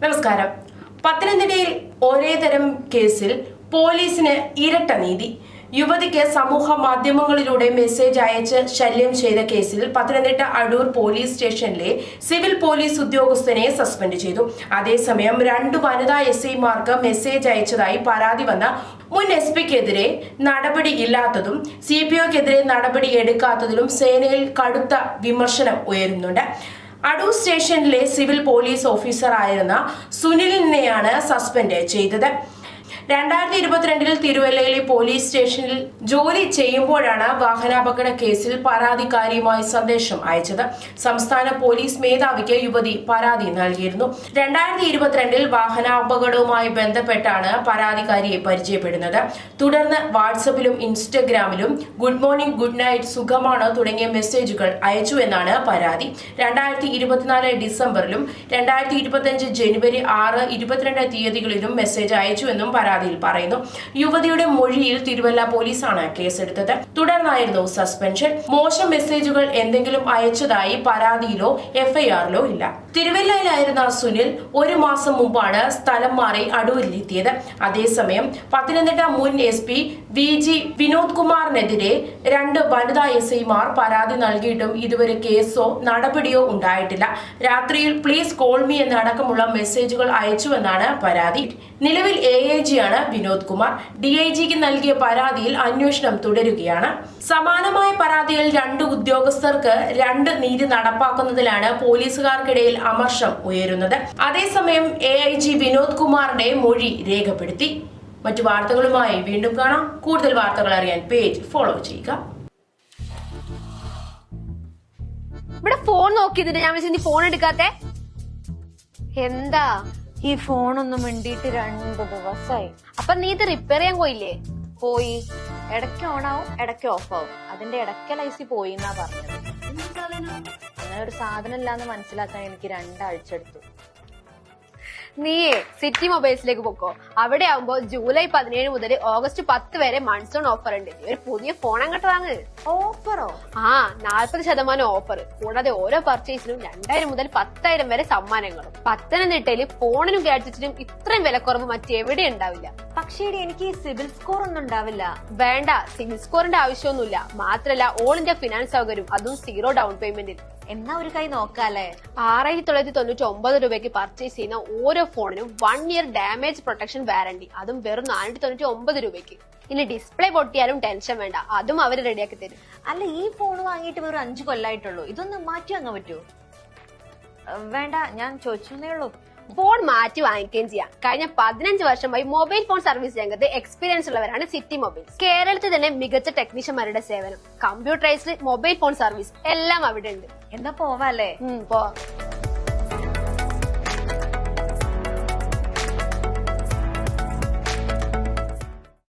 നമസ്കാരം. പത്തനംതിട്ടയിൽ ഒരേ തരം കേസിൽ പോലീസിന് ഇരട്ട നീതി. യുവതിക്ക് സമൂഹ മാധ്യമങ്ങളിലൂടെ മെസ്സേജ് അയച്ച് ശല്യം ചെയ്ത കേസിൽ പത്തനംതിട്ട അടൂർ പോലീസ് സ്റ്റേഷനിലെ സിവിൽ പോലീസ് ഉദ്യോഗസ്ഥനെ സസ്പെൻഡ് ചെയ്തു. അതേസമയം രണ്ട് വനിതാ എസ് ഐമാർക്ക് മെസ്സേജ് അയച്ചതായി പരാതി വന്ന മുൻ എസ് പിക്കെതിരെ നടപടി ഇല്ലാത്തതും സി പി ഒക്കെതിരെ നടപടി എടുക്കാത്തതിലും സേനയിൽ കടുത്ത വിമർശനം ഉയരുന്നുണ്ട്. അടൂർ സ്റ്റേഷനിലെ സിവിൽ പോലീസ് ഓഫീസറായിരുന്ന സുനിലിനെയാണ് സസ്പെൻഡ് ചെയ്തത്. രണ്ടായിരത്തി ഇരുപത്തിരണ്ടിൽ തിരുവല്ലയിലെ പോലീസ് സ്റ്റേഷനിൽ ജോലി ചെയ്യുമ്പോഴാണ് വാഹനാപകട കേസിൽ പരാതിക്കാരിയുമായി സന്ദേശം അയച്ചത്. സംസ്ഥാന പോലീസ് മേധാവിക്ക് യുവതി പരാതി നൽകിയിരുന്നു. രണ്ടായിരത്തി ഇരുപത്തിരണ്ടിൽ വാഹനാപകടവുമായി ബന്ധപ്പെട്ടാണ് പരാതിക്കാരിയെ പരിചയപ്പെടുന്നത്. തുടർന്ന് വാട്സപ്പിലും ഇൻസ്റ്റഗ്രാമിലും ഗുഡ് മോർണിംഗ് ഗുഡ് നൈറ്റ് സുഖമാണോ തുടങ്ങിയ മെസ്സേജുകൾ അയച്ചു എന്നാണ് പരാതി. രണ്ടായിരത്തി ഇരുപത്തിനാല് ഡിസംബറിലും രണ്ടായിരത്തി ഇരുപത്തിയഞ്ച് ജനുവരി ആറ് ഇരുപത്തിരണ്ട് തീയതികളിലും മെസ്സേജ് അയച്ചുവെന്നും പരാതിയിൽ പറയുന്നു. യുവതിയുടെ മൊഴിയിൽ തിരുവല്ല പോലീസാണ് കേസെടുത്തത്. തുടർന്നായിരുന്നു സസ്പെൻഷൻ. മോശം മെസ്സേജുകൾ എന്തെങ്കിലും അയച്ചതായി പരാതിയിലോ എഫ്ഐആറിലോ ഇല്ല. തിരുവല്ലയിലായിരുന്ന സുനിൽ ഒരു മാസം മുമ്പാണ് സ്ഥലം മാറി അടൂരിലെത്തിയത്. അതേസമയം പത്തനംതിട്ട മുൻ S P V G Vinod കുമാറിനെതിരെ രണ്ട് വനിതാ എസ് ഐമാർ പരാതി നൽകിയിട്ടും ഇതുവരെ കേസോ നടപടിയോ ഉണ്ടായിട്ടില്ല. രാത്രിയിൽ പ്ലീസ് കോൾ മീ എന്നടക്കമുള്ള മെസ്സേജുകൾ അയച്ചുവെന്നാണ് പരാതി. നിലവിൽ എ ഐ ജിയാണ് വിനോദ് കുമാർ. ഡി ഐ ജിക്ക് നൽകിയ പരാതിയിൽ അന്വേഷണം തുടരുകയാണ്. സമാനമായ പരാതിയിൽ രണ്ട് ഉദ്യോഗസ്ഥർക്ക് രണ്ട് നീതി നടപ്പാക്കുന്നതിലാണ് പോലീസുകാർക്കിടയിൽ അമർഷം ഉയരുന്നത്. അതേസമയം എ ഐ ജി വിനോദ് കുമാറിന്റെ മൊഴി രേഖപ്പെടുത്തി. മറ്റു വാർത്തകളുമായി വീണ്ടും കാണാം. കൂടുതൽ വാർത്തകൾ അറിയാൻ പേജ് ഫോളോ ചെയ്യുക. ഇവിടെ ഫോൺ നോക്കിയതിന് ഞാൻ വെച്ചാൽ നീ ഫോൺ എടുക്കാത്തെ. എന്താ? ഈ ഫോണൊന്നും മിണ്ടിയിട്ട് രണ്ട് ദിവസമായി അപ്പൊ നീ ഇത് റിപ്പയർ ചെയ്യാൻ പോയില്ലേ? പോയി. ഇടയ്ക്ക് ഓൺ ആവും ഇടയ്ക്ക് ഓഫ് ആവും. അതിന്റെ ഇടയ്ക്ക് ലൈസി പോയി എന്നാ പറഞ്ഞത്. അങ്ങനെ ഒരു സാധനം ഇല്ലാന്ന് മനസ്സിലാക്കാൻ എനിക്ക് രണ്ടാഴ്ച എടുത്തു. നീയേ സിറ്റി മൊബൈൽസിലേക്ക് പൊക്കോ. അവിടെ ആവുമ്പോ ജൂലൈ പതിനേഴ് മുതൽ ഓഗസ്റ്റ് പത്ത് വരെ മൺസൂൺ ഓഫർ ഉണ്ട്. ഒരു പുതിയ ഫോൺ അങ്ങോട്ട് വാങ്ങ്. ഓഫറോ ആ നാൽപ്പത് ശതമാനം ഓഫർ കൂടാതെ ഓരോ പർച്ചേസിനും രണ്ടായിരം മുതൽ പത്തായിരം വരെ സമ്മാനങ്ങളും. പത്തനംതിട്ടയിൽ ഫോണിനും ഗാഡ്ജറ്റിനും ഇത്രയും വിലക്കുറവ് മറ്റെവിടെ ഉണ്ടാവില്ല? പക്ഷേ എനിക്ക് സിബിൽ സ്കോർ ഒന്നും ഉണ്ടാവില്ല. വേണ്ട സിബിൽ സ്കോറിന്റെ ആവശ്യമൊന്നുമില്ല. മാത്രല്ല ഓൾ ഇന്ത്യ ഫിനാൻസ് സൗകര്യം അതും സീറോ ഡൗൺ പേയ്മെന്റിൽ എന്നാ ഒരു കൈ നോക്കാല്ലേ? ആറായിരത്തി തൊള്ളായിരത്തി തൊണ്ണൂറ്റി ഒമ്പത് രൂപയ്ക്ക് പർച്ചേസ് ചെയ്യുന്ന ഓരോ ഫോണിനും one year damage protection warranty അതും വെറും നാനൂറ്റി തൊണ്ണൂറ്റി ഒമ്പത് രൂപയ്ക്ക്. ഇനി ഡിസ്പ്ലേ പൊട്ടിയാലും ടെൻഷൻ വേണ്ട. അതും അവർ റെഡിയാക്കി തരും. അല്ല ഈ ഫോൺ വാങ്ങിയിട്ട് വെറും അഞ്ചു കൊല്ലായിട്ടുള്ളൂ. ഇതൊന്ന് മാറ്റി വാങ്ങാൻ പറ്റുമോ വേണ്ട ഞാൻ ചോദിച്ചേ ഉള്ളൂ. ഫോൺ മാറ്റി വാങ്ങിക്കുകയും ചെയ്യാം. കഴിഞ്ഞ പതിനഞ്ച് വർഷമായി മൊബൈൽ ഫോൺ സർവീസ് രംഗത്ത് എക്സ്പീരിയൻസ് ഉള്ളവരാണ് സിറ്റി മൊബൈൽ കേരളത്തിൽ തന്നെ മികച്ച ടെക്നീഷ്യന്മാരുടെ സേവനം. കമ്പ്യൂട്ടറൈസ്ഡ് മൊബൈൽ ഫോൺ സർവീസ് എല്ലാം അവിടെ ഉണ്ട് എന്നാ പോവാല്ലേ? പോവാ.